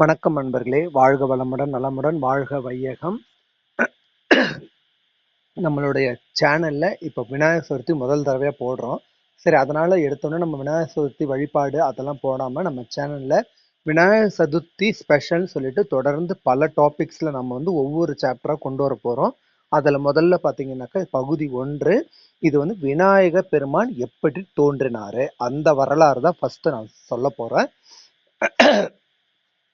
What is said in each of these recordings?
வணக்கம் நண்பர்களே. வாழ்க வளமுடன் நலமுடன் வாழ்க வையகம். நம்மளுடைய சேனலில் இப்போ விநாயகர் சதுர்த்தி முதல் தடவையாக போடுறோம். சரி அதனால் எடுத்தோன்னே நம்ம விநாயகர் சதுர்த்தி வழிபாடு அதெல்லாம் போடாமல் நம்ம சேனலில் விநாயகர் சதுர்த்தி ஸ்பெஷல்னு சொல்லிட்டு தொடர்ந்து பல டாபிக்ஸில் நம்ம வந்து ஒவ்வொரு சாப்டராக கொண்டு வர போகிறோம் அதில் முதல்ல பார்த்தீங்கன்னாக்கா பகுதி ஒன்று இது வந்து விநாயக பெருமான் எப்படி தோன்றினாரு? அந்த வரலாறு தான் ஃபஸ்ட்டு நான் சொல்ல போகிறேன்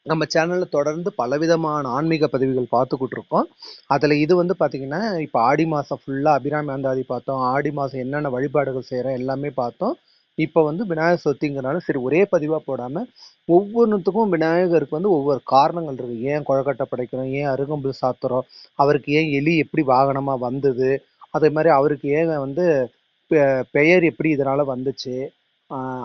நம்ம சேனலில் தொடர்ந்து பலவிதமான ஆன்மீக பதிவுகள் பார்த்துக்கிட்டு இருக்கோம் அதில் இது வந்து பார்த்திங்கன்னா இப்போ ஆடி மாதம் ஃபுல்லாக அபிராமி அந்தாதி பார்த்தோம். ஆடி மாதம் என்னென்ன வழிபாடுகள் செய்கிறோம் எல்லாமே பார்த்தோம். இப்போ வந்து விநாயகர் சதுர்த்திங்கிறனால சரி ஒரே பதிவாக போடாமல் ஒவ்வொன்றுத்துக்கும் விநாயகருக்கு வந்து ஒவ்வொரு காரணங்கள் இருக்குது ஏன் குழக்கட்டை படைக்கிறோம்? ஏன் அருகம்புல் சாத்துறோம்? அவருக்கு ஏன் எலி எப்படி வாகனமாக வந்தது? அதே மாதிரி அவருக்கு ஏன் வந்து பெ- பெயர் எப்படி இதனால் வந்துச்சு?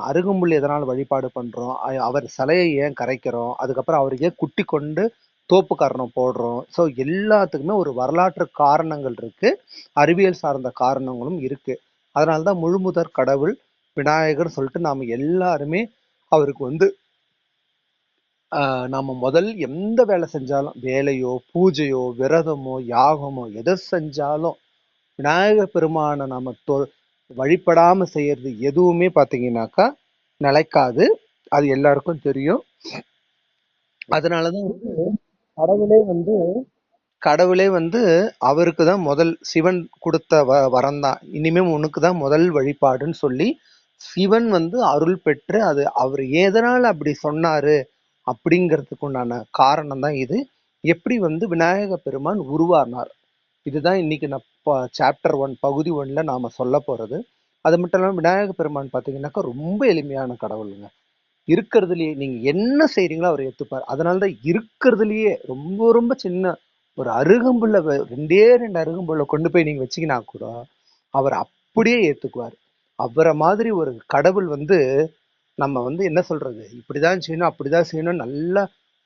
அருகம்புல் எதனால் வழிபாடு பண்ணுறோம் அவர் சிலையை ஏன் கரைக்கிறோம்? அதுக்கப்புறம் அவருக்கு ஏன் குட்டி கொண்டு தோப்பு காரணம் போடுறோம்? ஸோ எல்லாத்துக்குமே ஒரு வரலாற்று காரணங்கள் இருக்குது அறிவியல் சார்ந்த காரணங்களும் இருக்குது அதனால தான் முழுமுதற் கடவுள் விநாயகர் சொல்லிட்டு நாம் எல்லாருமே அவருக்கு வந்து நாம் முதல் எந்த வேலை செஞ்சாலும் வேலையோ பூஜையோ விரதமோ யாகமோ எதை செஞ்சாலும் விநாயகர் பெருமானை நம்ம தொ வழிபடாம செய்யறது எதுவுமே பாத்தீங்கன்னாக்கா நிலைக்காது. அது எல்லாருக்கும் தெரியும். அதனாலதான் வந்து கடவுளே வந்து கடவுளே வந்து அவருக்கு தான் முதல் சிவன் கொடுத்த வ வரம் தான் இனிமே உனக்கு தான் முதல் வழிபாடுன்னு சொல்லி சிவன் வந்து அருள் பெற்று அது அவர் எதனால அப்படி சொன்னாரு அப்படிங்கிறதுக்கு உண்டான காரணம் தான் இது. எப்படி வந்து விநாயக பெருமான் உருவானார்? இதுதான் இன்னைக்கு நான் சாப்டர் ஒன் பகுதி ஒன்ல நாம சொல்ல போறது. அது மட்டும் இல்லாமல் விநாயகர் பெருமான் பாத்தீங்கன்னாக்கா ரொம்ப எளிமையான கடவுளுங்க. இருக்கிறதுலயே நீங்க என்ன செய்றீங்களோ அவர் ஏத்துப்பார். அதனாலதான் இருக்கிறதுலயே ரொம்ப ரொம்ப சின்ன ஒரு அருகம்புள்ள ரெண்டே ரெண்டு அருகம்புள்ள கொண்டு போய் நீங்க வச்சீங்கன்னா கூட அவர் அப்படியே ஏத்துக்குவார். அவரை மாதிரி ஒரு கடவுள் வந்து நம்ம வந்து என்ன சொல்றது? இப்படிதான் செய்யணும் அப்படிதான் செய்யணும் நல்லா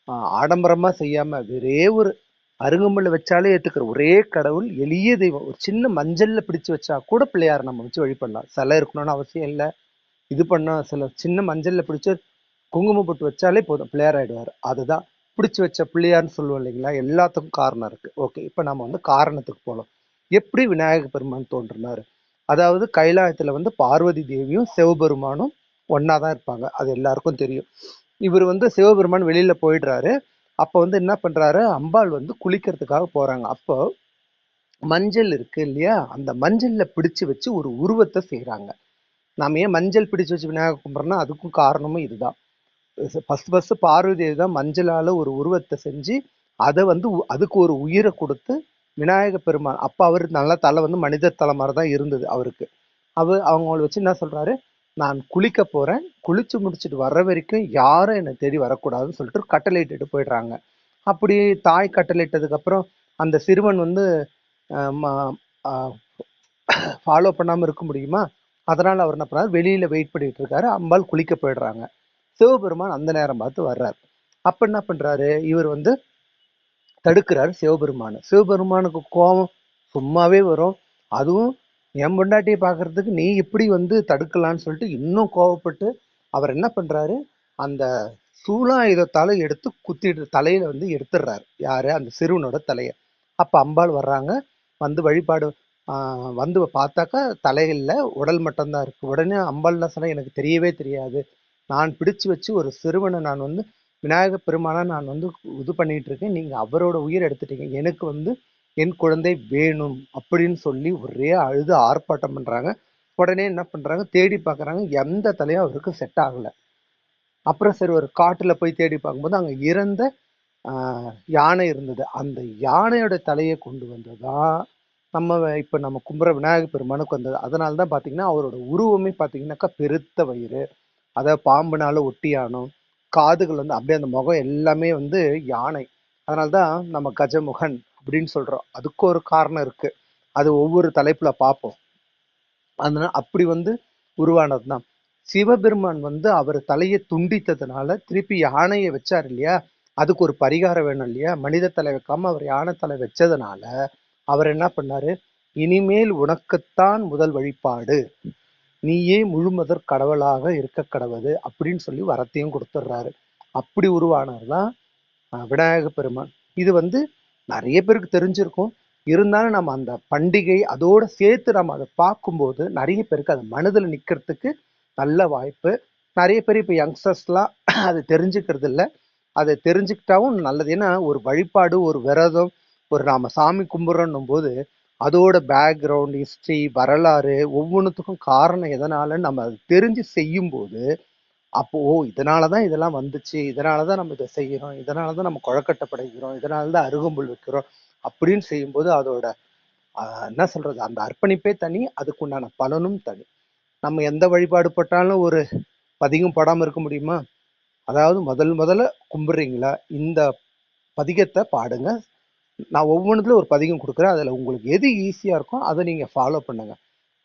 ஆடம்பரமாக ஆடம்பரமா செய்யாம ஒரு அருகம்புல்ல வச்சாலே ஏத்துக்கிற. ஒரே கடவுள் எளிய தெய்வம். ஒரு சின்ன மஞ்சள்ல பிடிச்சு வச்சா கூட பிள்ளையார் நம்ம வச்சு வழிபடலாம். சிலை இருக்கணும்னு அவசியம் இல்லை. இது பண்ண சில சின்ன மஞ்சள்ல பிடிச்சு குங்குமம் போட்டு வச்சாலே போதும். பிள்ளையார் ஆயிடுவார் அதுதான். பிடிச்சி வச்ச பிள்ளையார்னு சொல்லுவோம் இல்லைங்களா? எல்லாத்துக்கும் காரணம் இருக்கு. ஓகே. இப்போ நம்ம வந்து காரணத்துக்கு போகலாம். எப்படி விநாயகர் பெருமான் தோன்றினாரு? அதாவது கைலாயத்துல வந்து பார்வதி தேவியும் சிவபெருமானும் ஒன்றா தான் இருப்பாங்க. அது எல்லாருக்கும் தெரியும். இவர் வந்து சிவபெருமான் வெளியில போயிடுறாரு. அப்போ வந்து என்ன பண்றாரு? அம்பாள் வந்து குளிக்கிறதுக்காக போறாங்க. அப்போ மஞ்சள் இருக்கு இல்லையா? அந்த மஞ்சள்ல பிடிச்சு வச்சு ஒரு உருவத்தை செய்கிறாங்க நாம ஏன் மஞ்சள் பிடிச்சு வச்சு விநாயகர் கும்பிட்றோம்னா அதுக்கும் காரணமும் இதுதான். ஃபர்ஸ்ட் ஃபஸ்ட்டு பார்வதி தான் மஞ்சளால ஒரு உருவத்தை செஞ்சு அதை வந்து உ- அதுக்கு ஒரு உயிரை கொடுத்து விநாயக பெருமான் அப்போ அவர் நல்ல தலை வந்து மனித தலை மாதிரி தான் இருந்தது அவருக்கு. அவர் அவங்கள வச்சு என்ன சொல்றாரு? நான் குளிக்க போகிறேன் குளித்து முடிச்சிட்டு வர்ற வரைக்கும் யாரும் என்னை தேடி வரக்கூடாதுன்னு சொல்லிட்டு கட்டளையிட்டுட்டு போயிடுறாங்க. அப்படி தாய் கட்டளையிட்டதுக்கப்புறம் அந்த சிறுவன் வந்து ஃபாலோ பண்ணாமல் இருக்க முடியுமா? அதனால் அவர் என்ன பண்ணார்? வெளியில் வெயிட் பண்ணிட்டு இருக்காரு. அம்பாள் குளிக்க போயிடுறாங்க. சிவபெருமான் அந்த நேரம் பார்த்து வர்றார். அப்போ என்ன பண்ணுறாரு இவர் வந்து தடுக்கிறார் சிவபெருமானை. சிவபெருமானுக்கு கோபம் சும்மாவே வரும். அதுவும் என் பொண்டாட்டியை பார்க்கறதுக்கு நீ எப்படி வந்து தடுக்கலான்னு சொல்லிட்டு இன்னும் கோவப்பட்டு அவர் என்ன பண்றாரு? அந்த சூலாயுதத்தால எடுத்து குத்திட்டு தலையில வந்து எடுத்துடுறாரு. யாரு? அந்த சிறுவனோட தலையை. அப்ப அம்பாள் வர்றாங்க. வந்து வழிபாடு வந்து பார்த்தாக்கா தலையில உடல் மட்டும்தான் இருக்கு. உடனே அம்பாள் என்ன எனக்கு தெரியவே தெரியாது. நான் பிடிச்சு வச்சு ஒரு சிறுவனை நான் வந்து விநாயகர் பெருமானா நான் வந்து இது பண்ணிட்டு இருக்கேன். நீங்க அவரோட உயிர் எடுத்துட்டீங்க. எனக்கு வந்து என் குழந்தை வேணும் அப்படின்னு சொல்லி ஒரே அழுது ஆர்ப்பாட்டம் பண்ணுறாங்க உடனே என்ன பண்ணுறாங்க தேடி பார்க்குறாங்க எந்த தலையும் அவருக்கு செட் ஆகலை. அப்புறம் சரி ஒரு காட்டில் போய் தேடி பார்க்கும்போது அங்கே இறந்த யானை இருந்தது. அந்த யானையோட தலையை கொண்டு வந்ததான் நம்ம இப்போ நம்ம கும்புற விநாயகர் பெருமானுக்கு வந்தது. அதனால தான் பார்த்தீங்கன்னா அவரோட உருவமே பார்த்தீங்கன்னாக்கா பெருத்த வயிறு. அதாவது பாம்புனால ஒட்டியானோ காதுகள் வந்து அப்படியே அந்த முகம் எல்லாமே வந்து யானை. அதனால்தான் நம்ம கஜமுகன் அப்படின்னு சொல்கிறோம் அதுக்கு ஒரு காரணம் இருக்குது அது ஒவ்வொரு தலைப்பில் பார்ப்போம். அதனால் அப்படி வந்து உருவானது தான் சிவபெருமான் வந்து அவர் தலையை துண்டித்ததுனால திருப்பி யானையை வச்சார் இல்லையா? அதுக்கு ஒரு பரிகாரம் வேணும் இல்லையா? மனித தலை வைக்காம அவர் யானை தலை வச்சதுனால அவர் என்ன பண்ணாரு? இனிமேல் உனக்குத்தான் முதல் வழிபாடு. நீயே முழுமுதற் கடவுளாக இருக்க கடவுது அப்படின்னு சொல்லி வரத்தையும் கொடுத்துட்றாரு. அப்படி உருவானது தான் விநாயக பெருமான். இது வந்து நிறைய பேருக்கு தெரிஞ்சிருக்கும். இருந்தாலும் நம்ம அந்த பண்டிகை அதோட சேர்த்து நம்ம அதை பார்க்கும்போது நிறைய பேருக்கு அது மனதில் நிற்கிறதுக்கு நல்ல வாய்ப்பு. நிறைய பேர் இப்போ யங்ஸ்டர்ஸ்லாம் அது தெரிஞ்சுக்கிறது இல்லை. அதை தெரிஞ்சுக்கிட்டாவும் நல்லது. ஏன்னா ஒரு வழிபாடு ஒரு விரதம் ஒரு நாம சாமி கும்பிட்றோன்னும் போது அதோட பேக்ரவுண்ட் ஹிஸ்ட்ரி வரலாறு ஒவ்வொன்றுத்துக்கும் காரணம் எதனாலன்னு நம்ம அது தெரிஞ்சு செய்யும்போது அப்போ ஓ இதனால தான் இதெல்லாம் வந்துச்சு. இதனால தான் நம்ம இதை செய்கிறோம் இதனால தான் நம்ம குழக்கட்டை படைக்கிறோம் இதனால தான் அருகம்புல் வைக்கிறோம் அப்படின்னு செய்யும்போது அதோட என்ன சொல்றது? அந்த அர்ப்பணிப்பே தனி அதுக்குண்டான பலனும் தனி. நம்ம எந்த வழிபாடு பட்டாலும் ஒரு பதிகம் படாமல் இருக்க முடியுமா? அதாவது முதல் முதல்ல கும்பிடுறீங்களா? இந்த பதிகத்தை பாடுங்க. நான் ஒவ்வொன்றுத்துல ஒரு பதிகம் கொடுக்குறேன். அதில் உங்களுக்கு எது ஈஸியாக இருக்கோ அதை நீங்கள் ஃபாலோ பண்ணுங்க.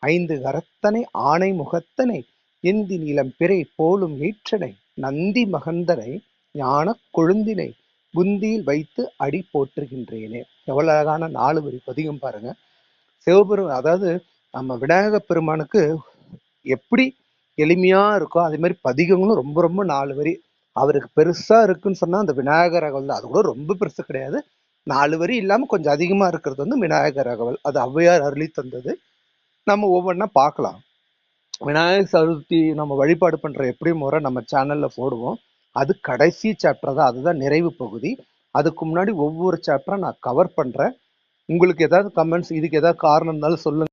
ஐந்து கரத்தனை ஆணை முகத்தனை எந்தி நீளம் பிறை போலும் ஈற்றனை நந்தி மகந்தனை ஞான கொழுந்தினை புந்தியில் வைத்து அடி போற்றுகின்றேனே. எவ்வளவு அழகான நாலு வரி பதிகம் பாருங்க. சிவபெரும் அதாவது நம்ம விநாயக பெருமானுக்கு எப்படி எளிமையா இருக்கோ அதே மாதிரி பதிகங்களும் ரொம்ப ரொம்ப நாலு வரி. அவருக்கு பெருசா இருக்குன்னு சொன்னா அந்த விநாயகர் அகவல் தான். அது கூட ரொம்ப பெருசு கிடையாது. நாலு வரி இல்லாம கொஞ்சம் அதிகமா இருக்கிறது வந்து விநாயகர் அகவல். அது ஔவையார் அருளி தந்தது. நம்ம ஒவ்வொன்றா பார்க்கலாம். விநாயகர் சதுர்த்தி நம்ம வழிபாடு பண்ற எப்படி முறை நம்ம சேனல்ல போடுவோம். அது கடைசி சாப்டர் தான். அதுதான் நிறைவு பகுதி. அதுக்கு முன்னாடி ஒவ்வொரு சாப்டரா நான் கவர் பண்றேன். உங்களுக்கு ஏதாவது கமெண்ட்ஸ் இதுக்கு ஏதாவது காரணம் இருந்தாலும் சொல்லுங்க.